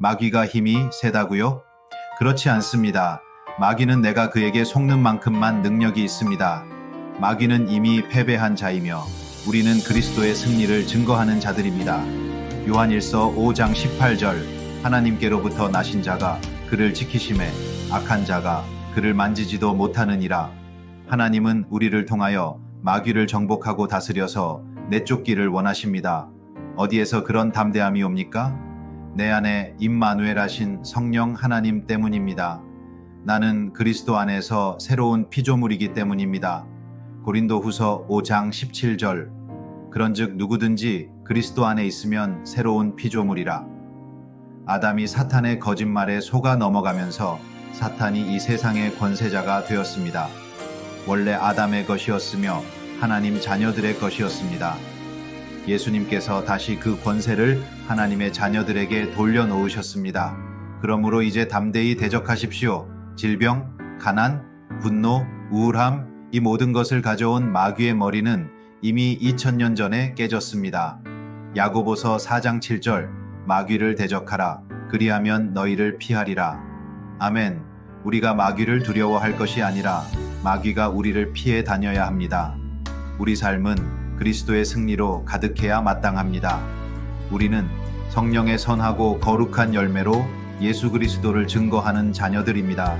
마귀가 힘이 세다고요? 그렇지 않습니다. 마귀는 내가 그에게 속는 만큼만 능력이 있습니다. 마귀는 이미 패배한 자이며 우리는 그리스도의 승리를 증거하는 자들입니다. 요한일서 5장 18절 하나님께로부터 나신 자가 그를 지키심에 악한 자가 그를 만지지도 못하느니라. 하나님은 우리를 통하여 마귀를 정복하고 다스려서 내쫓기를 원하십니다. 어디에서 그런 담대함이 옵니까? 내 안에 임마누엘 하신 성령 하나님 때문입니다. 나는 그리스도 안에서 새로운 피조물이기 때문입니다. 고린도 후서 5장 17절. 그런즉 누구든지 그리스도 안에 있으면 새로운 피조물이라. 아담이 사탄의 거짓말에 속아 넘어가면서 사탄이 이 세상의 권세자가 되었습니다. 원래 아담의 것이었으며 하나님 자녀들의 것이었습니다. 예수님께서 다시 그 권세를 하나님의 자녀들에게 돌려놓으셨습니다. 그러므로 이제 담대히 대적하십시오. 질병, 가난, 분노, 우울함, 이 모든 것을 가져온 마귀의 머리는 이미 2000년 전에 깨졌습니다. 야고보서 4장 7절 마귀를 대적하라 그리하면 너희를 피하리라. 아멘. 우리가 마귀를 두려워할 것이 아니라 마귀가 우리를 피해 다녀야 합니다. 우리 삶은 그리스도의 승리로 가득해야 마땅합니다. 우리는 성령의 선하고 거룩한 열매로 예수 그리스도를 증거하는 자녀들입니다.